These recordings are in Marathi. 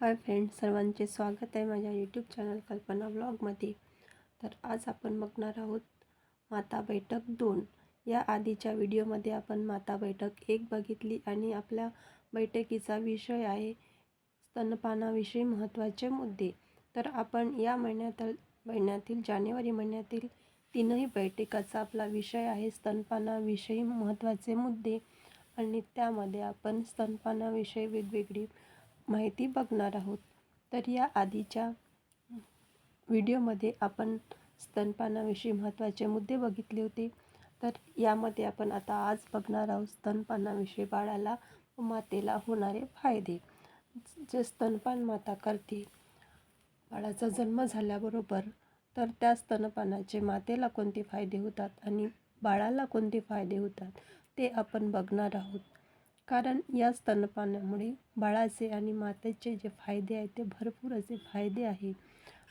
हाय फ्रेंड सर्वांचे स्वागत आहे माझ्या यूट्यूब चॅनल कल्पना ब्लॉगमध्ये तर आज आपण बघणार आहोत माता बैठक दोन. या आधीच्या व्हिडिओमध्ये आपण माता बैठक एक बघितली आणि आपल्या बैठकीचा विषय आहे स्तनपानाविषयी महत्त्वाचे मुद्दे. तर आपण या महिन्यात महिन्यातील जानेवारी महिन्यातील तीनही बैठकाचा आपला विषय आहे स्तनपानाविषयी महत्त्वाचे मुद्दे. आणि त्यामध्ये आपण स्तनपानाविषयी वेगवेगळी माहिती बघणार आहोत. तर या आधीच्या व्हिडिओमध्ये आपण स्तनपानाविषयी महत्त्वाचे मुद्दे बघितले होते. तर यामध्ये आपण आता आज बघणार आहोत स्तनपानाविषयी बाळाला व मातेला होणारे फायदे. जे स्तनपान माता करते बाळाचा जन्म झाल्याबरोबर तर त्या स्तनपानाचे मातेला कोणते फायदे होतात आणि बाळाला कोणते फायदे होतात ते आपण बघणार आहोत. कारण या स्तनपानामुळे बाळाचे आणि मातेचे जे फायदे आहेत ते भरपूर असे फायदे आहे.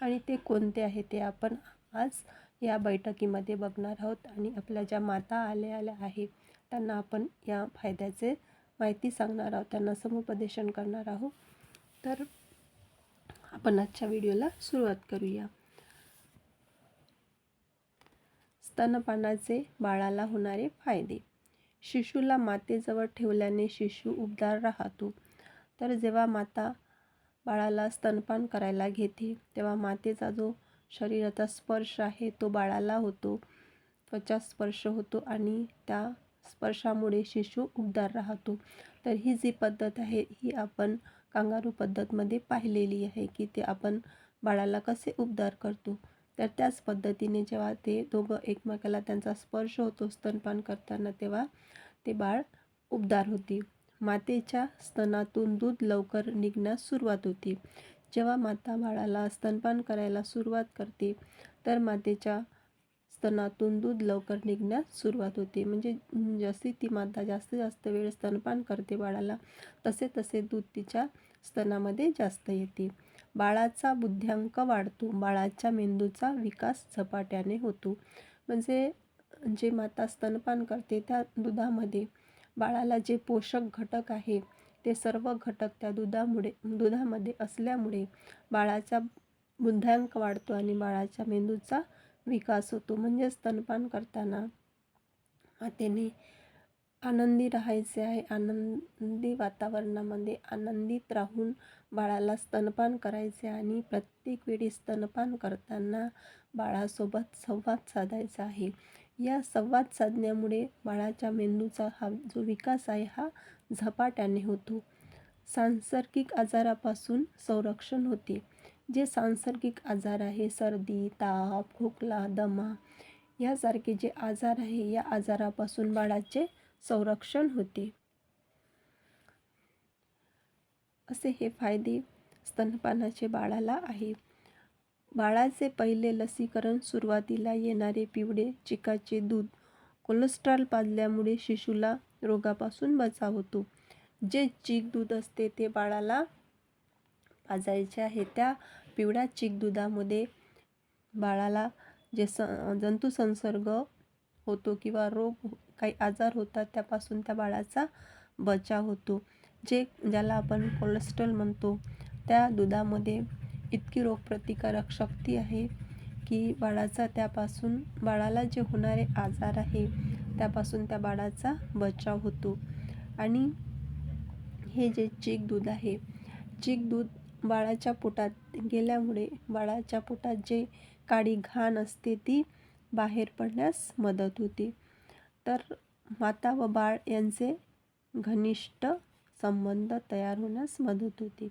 आणि ते कोणते आहे ते आपण आज या बैठकीमध्ये बघणार आहोत. आणि आपल्या ज्या माता आल्या आल्या आहे त्यांना आपण या फायद्याचे माहिती सांगणार आहोत. त्यांना समुपदेशन करणार आहोत. तर आपण आजच्या व्हिडिओला सुरुवात करूया. स्तनपानाचे बाळाला होणारे फायदे. शिशूला मातेजवळ ठेवल्याने शिशू उबदार राहतो. तर जेव्हा माता बाळाला स्तनपान करायला घेते तेव्हा मातेचा जो शरीराचा स्पर्श आहे तो बाळाला होतो. त्वचा स्पर्श होतो आणि त्या स्पर्शामुळे शिशू उबदार राहतो. तर ही जी पद्धत आहे ही आपण कांगारू पद्धतमध्ये पाहिलेली आहे की ते आपण बाळाला कसे उबदार करतो. तर त्याच पद्धतीने जेव्हा ते दोघं एकमेकाला त्यांचा स्पर्श होतो स्तनपान करताना तेव्हा ते बाळ उबदार होते. मातेच्या स्तनातून दूध लवकर निघण्यास सुरुवात होती. जेव्हा माता बाळाला स्तनपान करायला सुरुवात करते तर मातेच्या स्तनातून दूध लवकर निघण्यास सुरुवात होते. म्हणजे जशी ती माता जास्तीत जास्त वेळ स्तनपान करते बाळाला तसे तसे दूध तिच्या स्तनामध्ये जास्त येते. बाळाचा बुद्ध्यांक वाढतो. बाळाच्या मेंदूचा विकास झपाट्याने होतो. म्हणजे जे माता स्तनपान करते त्या दुधामध्ये बाळाला जे पोषक घटक आहे ते सर्व घटक त्या दुधामुळे दुधामध्ये असल्यामुळे बाळाचा बुद्ध्यांक वाढतो आणि बाळाच्या मेंदूचा विकास होतो. म्हणजे स्तनपान करताना मातेने आनंदी राहायचे आहे. आनंदी वातावरणामध्ये आनंदित राहून बाळाला स्तनपान करायचे आणि प्रत्येक वेळी स्तनपान करताना बाळासोबत संवाद साधायचा आहे. या संवाद साधण्यामुळे बाळाच्या मेंदूचा हा जो विकास आहे हा झपाट्याने होतो. सांसर्गिक आजारापासून संरक्षण होते. जे सांसर्गिक आजार आहे सर्दी ताप खोकला दमा यासारखे जे आजार आहे या आजारापासून बाळाचे संरक्षण होते. असे हे फायदे स्तनपानाचे बाळाला आहे. बाळाचे पहिले लसीकरण सुरुवातीला येणारे पिवळे चिकाचे दूध कोलेस्ट्रॉल पाजल्यामुळे शिशूला रोगापासून बचाव होतो. जे चीक दूध असते ते बाळाला पाजायचे आहे. त्या पिवळ्या चीक दुधामध्ये बाळाला जे स जंतुसंसर्ग होतो किंवा रोग काही आजार होतात त्यापासून त्या बाळाचा बचाव होतो. जे ज्याला आपण कोलेस्ट्रॉल म्हणतो त्या दुधामध्ये इतकी रोगप्रतिकारक शक्ती आहे की बाळाचा त्यापासून बाळाला जे होणारे आजार आहे त्यापासून त्या बाळाचा बचाव होतो. आणि हे जे चीक दूध आहे चीक दूध बाळाच्या पोटात गेल्यामुळे बाळाच्या पोटात जे काळी घाण असते ती बाहेर पडण्यास मदत होते. तर माता व बाळ यांचे घनिष्ठ संबंध तयार होण्यास मदत होते.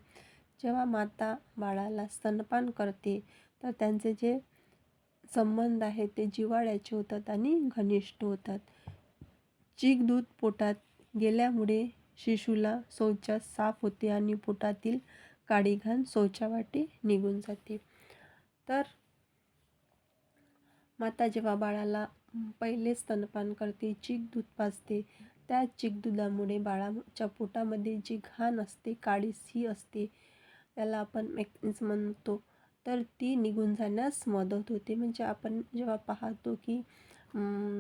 जेव्हा माता बाळाला स्तनपान करते तर त्यांचे जे संबंध आहेत ते जिव्हाळ्याचे होतात आणि घनिष्ठ होतात. चीक दूध पोटात गेल्यामुळे शिशूला शौचास साफ होते आणि पोटातील काळी घाण शौचावाटे निघून जाते. तर माता जेव्हा बाळाला पहिले स्तनपान करते चीक दूध पाजते. त्या चीक दुधामुळे बाळाच्या पोटामध्ये जी घाण असते काळीसी असते त्याला आपण मॅक्स म्हणतो. तर ती निघून जाण्यास मदत होते. म्हणजे आपण जेव्हा पाहतो की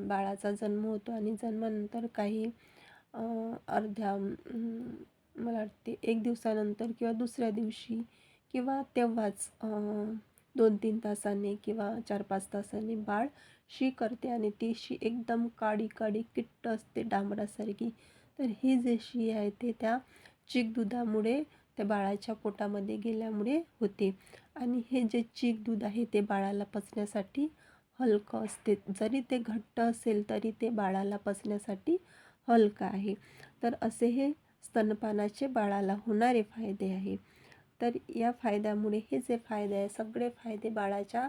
बाळाचा जन्म होतो आणि जन्मानंतर काही अर्ध्या मला वाटते एक दिवसानंतर किंवा दुसऱ्या दिवशी किंवा तेव्हाच दोन तीन तासाने किंवा चार पाच तासाने बाळ शी करते आणि ती शी एकदम काळी काळी किट्ट असते डांबरासारखी. तर ही जे शी आहे ते त्या चीक दुधामुळे त्या बाळाच्या पोटामध्ये गेल्यामुळे होते. आणि हे जे चीक दूध आहे ते बाळाला पचण्यासाठी हलकं असते. जरी ते घट्ट असेल तरी ते बाळाला पचण्यासाठी हलकं आहे. तर असे हे स्तनपानाचे बाळाला होणारे फायदे आहे. तर या फायद्यामुळे हे जे फायदे आहे सगळे फायदे बाळाच्या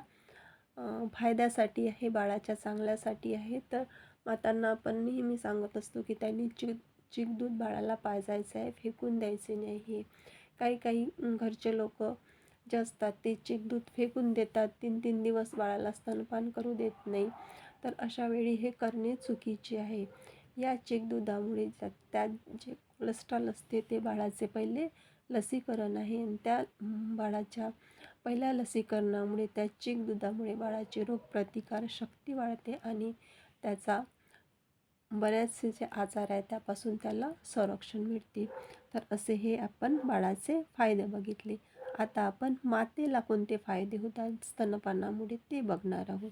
फायद्यासाठी आहे बाळाच्या चांगल्यासाठी आहे. तर मातांना आपण नेहमी सांगत असतो की त्यांनी चिक चिक दूध बाळाला पाजायचं आहे फेकून द्यायचे नाही. हे काही काही घरचे लोक जे असतात ते चिक दूध फेकून देतात तीन तीन दिवस बाळाला स्तनपान करू देत नाही. तर अशा वेळी हे करणे चुकीचे आहे. या चिक दुधामुळे त्यात जे कोलेस्ट्रॉल असते ते बाळाचे पहिले लसीकरण आहे. आणि त्या बाळाच्या पहिल्या लसीकरणामुळे त्या चीक दुधामुळे बाळाची रोगप्रतिकार शक्ती वाढते आणि त्याचा बऱ्याचसे जे आजार आहे त्यापासून त्याला संरक्षण मिळते. तर असे हे आपण बाळाचे फायदे बघितले. आता आपण मातेला कोणते फायदे होतात? स्तनपानामुळे ते बघणार आहोत.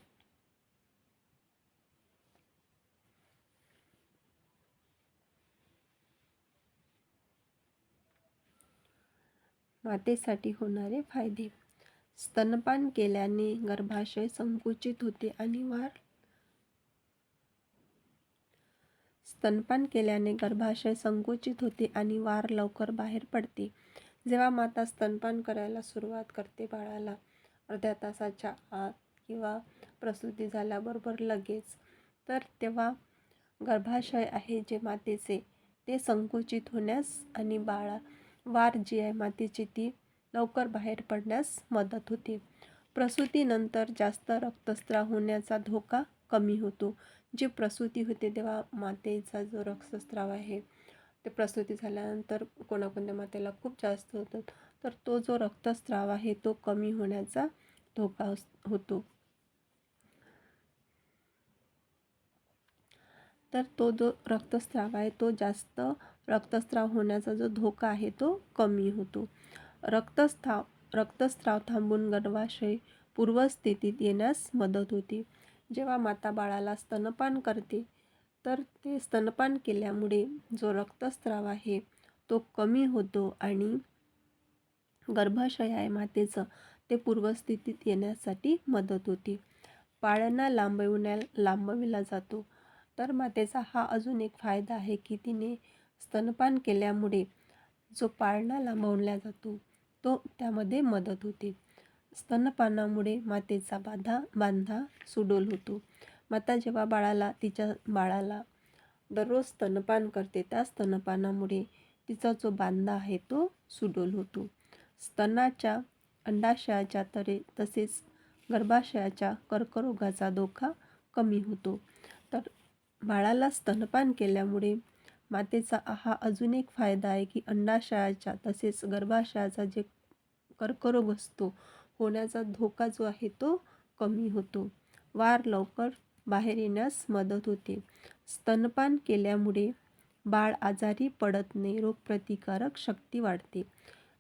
मातेसाठी होणारे फायदे. स्तनपान केल्याने गर्भाशय संकुचित होते आणि वार स्तनपान केल्याने गर्भाशय संकुचित होते आणि वार लवकर बाहेर पडते. जेव्हा माता स्तनपान करायला सुरुवात करते बाळाला अर्ध्या तासाच्या आत किंवा प्रसूती झाल्याबरोबर लगेच तर तेव्हा गर्भाशय आहे जे मातेचे ते संकुचित होण्यास आणि बाळा वार जी आहे मातीची ती लवकर बाहेर पडण्यास मदत होते. प्रसूतीनंतर जास्त रक्तस्राव होण्याचा धोका कमी होतो. जी प्रसूती होते तेव्हा मातेचा जो रक्तस्राव आहे ते प्रसूती झाल्यानंतर कोणाकोणत्या मातेला खूप जास्त होतं तर तो जो रक्तस्राव आहे तो कमी होण्याचा धोका होतो. तर तो जो रक्तस्राव आहे तो जास्त रक्तस्राव होण्याचा जो धोका आहे तो कमी होतो. रक्तस्राव रक्तस्राव थांबून गर्भाशय पूर्वस्थितीत येण्यास मदत होते. जेव्हा माता बाळाला स्तनपान करते तर ते स्तनपान केल्यामुळे जो रक्तस्राव आहे तो कमी होतो आणि गर्भाशय आहे मातेचं ते पूर्वस्थितीत येण्यासाठी मदत होते. पाळणा लांबविण्या लांबविला जातो. तर मातेचा हा अजून एक फायदा आहे की तिने स्तनपान केल्यामुळे जो पाळणा लांबवला जातो तो त्यामध्ये मदत होते. स्तनपानामुळे मातेचा बाधा बांधा सुडोल होतो. माता जेव्हा बाळाला तिच्या बाळाला दररोज स्तनपान करते त्या स्तनपानामुळे तिचा जो बांधा आहे तो सुडोल होतो. स्तनाच्या अंडाशयाच्या तरे तसेच गर्भाशयाच्या कर्करोगाचा धोका कमी होतो. तर बाळाला स्तनपान केल्यामुळे मातेचा हा अजून एक फायदा आहे की अंडाशयाच्या तसेच गर्भाशयाचा जे कर्करोग असतो होण्याचा धोका जो आहे तो कमी होतो. वार लवकर बाहेर येण्यास मदत होते. स्तनपान केल्यामुळे बाळ आजारी पडत नाही रोगप्रतिकारक शक्ती वाढते.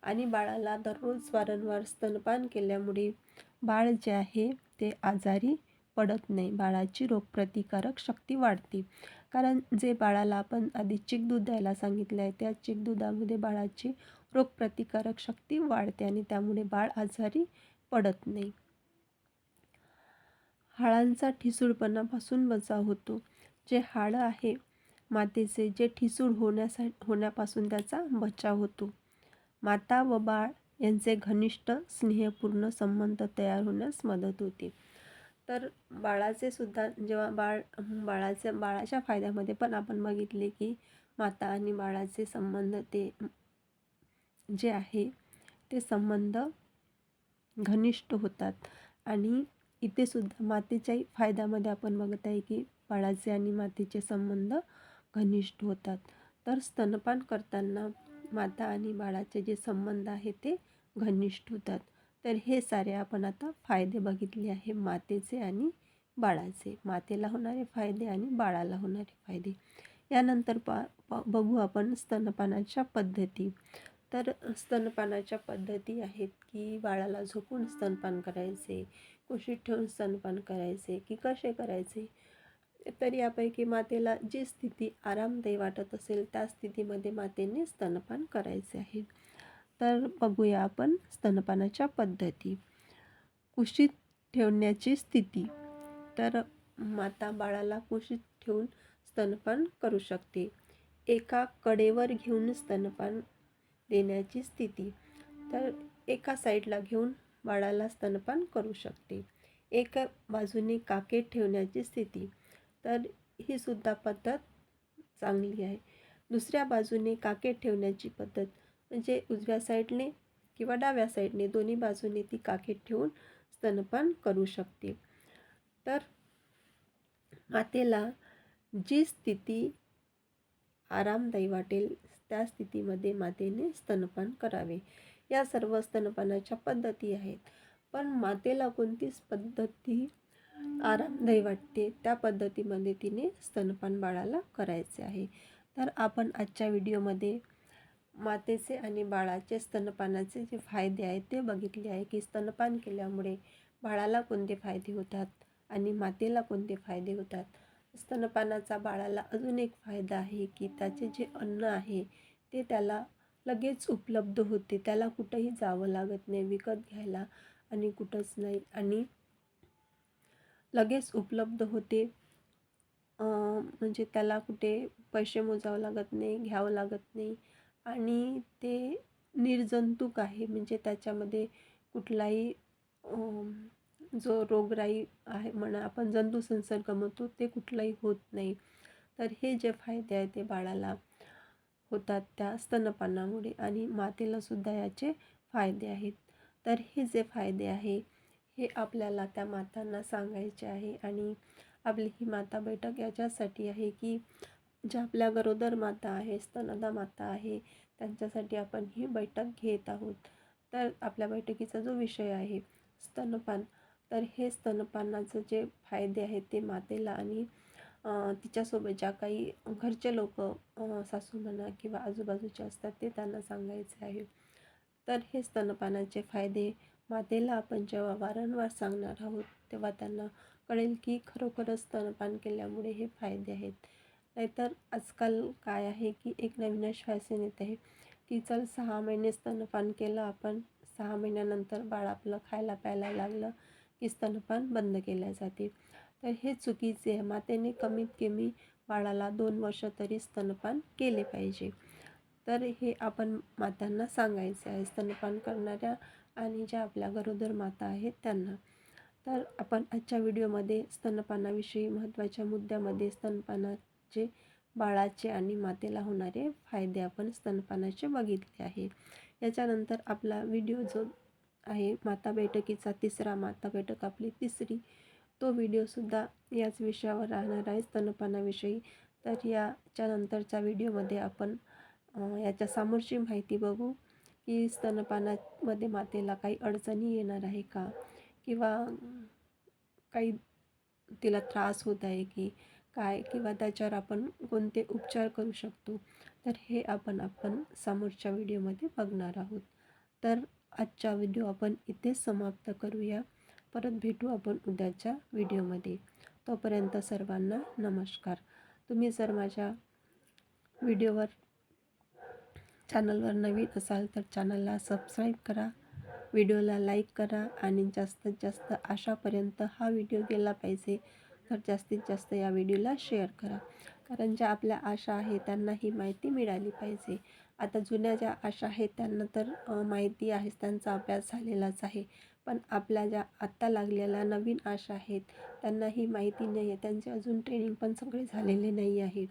आणि बाळाला दररोज वारंवार स्तनपान केल्यामुळे बाळ जे आहे ते आजारी पडत नाही. बाळाची रोगप्रतिकारक शक्ती वाढते. कारण जे बाळाला आपण आधी चिक दूध द्यायला सांगितलं आहे त्या चिक दुधामध्ये बाळाची रोगप्रतिकारक शक्ती वाढते आणि त्यामुळे बाळ आजारी पडत नाही. हाडांचा ठिसूळपणापासून बचाव होतो. जे हाडं आहे मातेचे जे ठिसूळ होण्यासा होण्यापासून त्याचा बचाव होतो. माता व बाळ यांचे घनिष्ठ स्नेहपूर्ण संबंध तयार होण्यास मदत होते. तर बाळाचे सुद्धा जेव्हा बाळ बाळाच्या बाळाच्या फायद्यामध्ये पण आपण बघितले की माता आणि बाळाचे संबंध ते जे आहे ते संबंध घनिष्ठ होतात. आणि इथे सुद्धा मातेच्याही फायद्यामध्ये आपण बघत आहे की बाळाचे आणि मातेचे संबंध घनिष्ठ होतात. तर स्तनपान करताना माता आणि बाळाचे जे संबंध आहे ते घनिष्ठ होतात. तर हे सारे आपण आता फायदे बघितले आहे मातेचे आणि बाळाचे. मातेला होणारे फायदे आणि बाळाला होणारे फायदे. यानंतर पा प बघू आपण स्तनपानाच्या पद्धती. तर स्तनपानाच्या पद्धती आहेत की बाळाला झोपून स्तनपान करायचे कुशीत ठेवून स्तनपान करायचे की कसे करायचे? तर यापैकी मातेला जी स्थिती आरामदायी वाटत असेल त्या स्थितीमध्ये मातेने स्तनपान करायचे आहे. तर बघूया आपण स्तनपानाच्या पद्धती. कुशीत ठेवण्याची स्थिती. तर माता बाळाला कुशीत ठेवून स्तनपान करू शकते. एका कडेवर घेऊन स्तनपान देण्याची स्थिती. तर एका साईडला घेऊन बाळाला स्तनपान करू शकते. एका बाजूने काके ठेवण्याची स्थिती. तर ही सुद्धा पद्धत चांगली आहे. दुसऱ्या बाजूने काके ठेवण्याची पद्धत. म्हणजे उजव्या साईडने किंवा डाव्या साईडने दोन्ही बाजूने ती काखेत ठेवून स्तनपान करू शकते. तर मातेला जी स्थिती आरामदायी वाटेल त्या स्थितीमध्ये मातेने स्तनपान करावे. या सर्व स्तनपानाच्या पद्धती आहेत. पण मातेला कोणतीच पद्धती आरामदायी वाटते त्या पद्धतीमध्ये तिने स्तनपान बाळाला करायचे आहे. तर आपण आजच्या व्हिडिओमध्ये मातेचे आणि बाळाचे स्तनपानाचे जे फायदे आहेत ते बघितले आहे की स्तनपान केल्यामुळे बाळाला कोणते फायदे होतात आणि मातेला कोणते फायदे होतात? स्तनपानाचा बाळाला अजून एक फायदा आहे की त्याचे जे अन्न आहे ते त्याला लगेच उपलब्ध होते. त्याला कुठंही जावं लागत नाही विकत घ्यायला आणि कुठंच नाही आणि लगेच उपलब्ध होते. म्हणजे त्याला कुठे पैसे मोजावं लागत नाही घ्यावं लागत नाही. आणि ते निर्जंतुक आहे. म्हणजे त्याच्यामध्ये कुठलाही जो रोगराई आहे म्हणा आपण जंतू संसर्ग म्हणतो ते कुठलाही होत नाही. तर हे जे फायदे आहेत ते बाळाला होतात त्या स्तनपानामुळे आणि मातेलासुद्धा याचे फायदे आहेत. तर हे जे फायदे आहे हे आपल्याला त्या मातांना सांगायचे आहे आणि आपली ही माता बैठक याच्यासाठी आहे की ज्या आपल्या गरोदर माता आहे स्तनदा माता आहे त्यांच्यासाठी आपण ही बैठक घेत आहोत. तर आपल्या बैठकीचा जो विषय आहे स्तनपान. तर हे स्तनपानाचं जे फायदे आहेत ते मातेला आणि तिच्यासोबत ज्या काही घरचे लोक सासू म्हणा किंवा आजूबाजूचे असतात ते त्यांना सांगायचे आहे. तर हे स्तनपानाचे फायदे मातेला आपण जेव्हा वारंवार सांगणार आहोत तेव्हा त्यांना कळेल की खरोखरच स्तनपान केल्यामुळे हे फायदे आहेत. नाहीतर आजकाल काय आहे की एक नवीनच फॅशन येत आहे. की चल सहा महिने स्तनपान केलं आपण सहा महिन्यानंतर बाळ आपलं खायला प्यायला लागलं की स्तनपान बंद केल्या जाते. तर हे चुकीचे आहे. मातेने कमीत कमी बाळाला दोन वर्ष तरी स्तनपान केले पाहिजे. तर हे आपण मातांना सांगायचे आहे. स्तनपान करणाऱ्या आणि ज्या आपल्या गरोदर माता आहेत त्यांना. तर आपण आजच्या व्हिडिओमध्ये स्तनपानाविषयी महत्त्वाच्या मुद्द्यामध्ये जे बाळाचे आणि मातेला होणारे फायदे आपण स्तनपानाचे बघितले आहे याच्यानंतर आपला व्हिडिओ जो आहे माता बैठकीचा तिसरा माता बैठक आपली तिसरी तो व्हिडिओसुद्धा याच विषयावर राहणार आहे स्तनपानाविषयी. तर याच्यानंतरच्या व्हिडिओमध्ये आपण याच्या समोरची माहिती बघू की स्तनपानामध्ये मातेला काही अडचणी येणार आहे का? किंवा काही तिला त्रास होत आहे की काय किंवा त्याच्यावर आपण कोणते उपचार करू शकतो तर हे आपण आपण समोरच्या व्हिडिओमध्ये बघणार आहोत. तर आजचा व्हिडिओ आपण इथेच समाप्त करूया. परत भेटू आपण उद्याच्या व्हिडिओमध्ये. तोपर्यंत सर्वांना नमस्कार. तुम्ही जर माझ्या व्हिडिओवर चॅनलवर नवीन असाल तर चॅनलला सबस्क्राईब करा व्हिडिओला लाईक करा आणि जास्तीत जास्त आशापर्यंत हा व्हिडिओ गेला पाहिजे. तर जास्तीत जास्त या व्हिडिओला शेअर करा. कारण ज्या आपल्या आशा आहे त्यांना ही माहिती मिळाली पाहिजे. आता जुन्या ज्या आशा आहेत त्यांना तर माहिती आहेच त्यांचा अभ्यास झालेलाच आहे. पण आपल्या ज्या आत्ता लागलेल्या नवीन आशा आहेत त्यांना ही माहिती नाही आहे त्यांचे अजून ट्रेनिंग पण सगळे झालेले नाही आहे.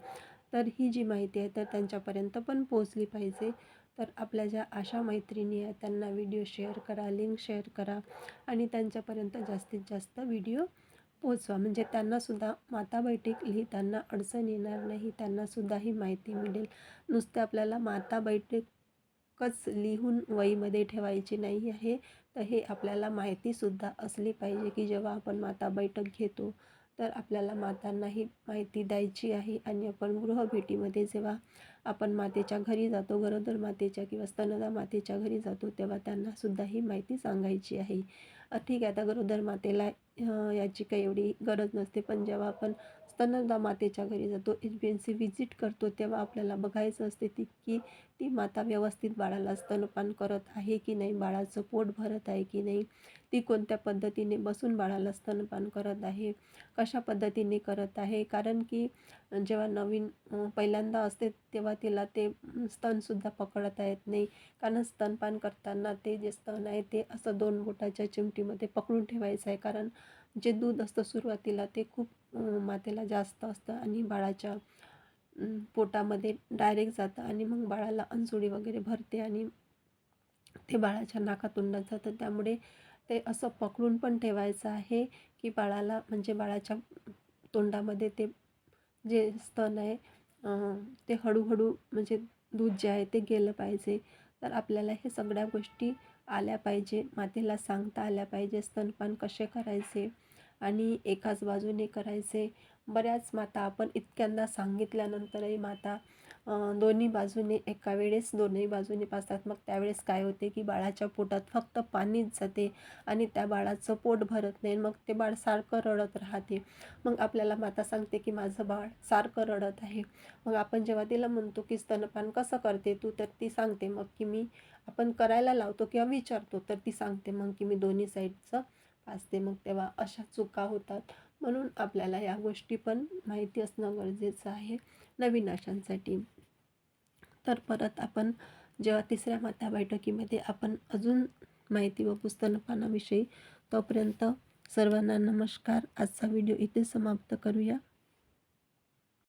तर ही जी माहिती आहे तर त्यांच्यापर्यंत पण पोचली पाहिजे. तर आपल्या ज्या आशा मैत्रिणी आहेत त्यांना व्हिडिओ शेअर करा लिंक शेअर करा. आणि त्यांच्यापर्यंत जास्तीत जास्त व्हिडिओ पोचवा. म्हणजे त्यांनासुद्धा माता बैठक लिहिताना अडचण येणार नाही त्यांनासुद्धा ही माहिती मिळेल. नुसते आपल्याला माता बैठकच लिहून वहीमध्ये ठेवायची नाही आहे तर हे आपल्याला माहितीसुद्धा असली पाहिजे की जेव्हा आपण माता बैठक घेतो तर आपल्याला मातांनाही माहिती द्यायची आहे. आणि आपण गृहभेटीमध्ये जेव्हा आपण मातेच्या घरी जातो गरोदर मातेच्या किंवा स्तनदा मातेच्या घरी जातो तेव्हा त्यांनासुद्धा ही माहिती सांगायची आहे. ठीक आहे आता गरोदर मातेला याची काही एवढी गरज नसते. पण जेव्हा आपण स्तनदा मातेच्या घरी जातो H B N C visit करतो तेव्हा आपल्याला बघायचं असते ती की ती माता व्यवस्थित बाळाला स्तनपान करत आहे की नाही बाळाचं पोट भरत आहे की नाही ती कोणत्या पद्धतीने बसून बाळाला स्तनपान करत आहे कशा पद्धतीने करत आहे. कारण की जेव्हा नवीन पहिल्यांदा असते तेव्हा तिला ते स्तनसुद्धा पकडता येत नाही. कारण स्तनपान करताना ते जे स्तन आहे ते असं दोन बोटाच्या चिमटीमध्ये पकडून ठेवायचं आहे. कारण जे दूध असतं सुरुवातीला ते खूप मातेला जास्त असतं आणि बाळाच्या पोटामध्ये डायरेक्ट जातं आणि मग बाळाला अंसुडी वगैरे भरते आणि ते बाळाच्या नाकातोंडात जातं. त्यामुळे ते असं पकडून पण ठेवायचं आहे की बाळाला म्हणजे बाळाच्या तोंडामध्ये ते जे स्तन आहे ते हळूहळू म्हणजे दूध जे आहे ते गेलं पाहिजे. तर आपल्याला हे सगळ्या गोष्टी आल्या पाहिजे मातेला सांगता आल्या पाहिजे स्तनपान कसे करायचे आणि एकाच बाजूने करायचे. बऱ्याच माता आपण इतक्यांदा सांगितल्यानंतरही माता दोन्ही बाजूने एका वेळेस दोन्ही बाजूने पाजतात मग त्यावेळेस काय होते की बाळाच्या पोटात फक्त पाणीच जाते आणि त्या बाळाचं पोट भरत नाही. मग ते बाळ सारखं रडत राहते. मग आपल्याला माता सांगते की माझं बाळ सारखं रडत आहे. मग आपण जेव्हा तिला म्हणतो की स्तनपान कसं करते तू? तर ती सांगते मग की मी आपण करायला लावतो किंवा विचारतो. तर ती सांगते मग की मी दोन्ही साईडचं पाजते मग तेव्हा अशा चुका होतात. म्हणून आपल्याला या गोष्टी पण माहिती असणं गरजेचं आहे नवीन आशांसाठी तर परत आपण जेव्हा तिसऱ्या माता बैठकीमध्ये आपण अजून माहिती व पुस्तकपानाविषयी तोपर्यंत सर्वांना नमस्कार. आजचा व्हिडिओ इथे समाप्त करूया.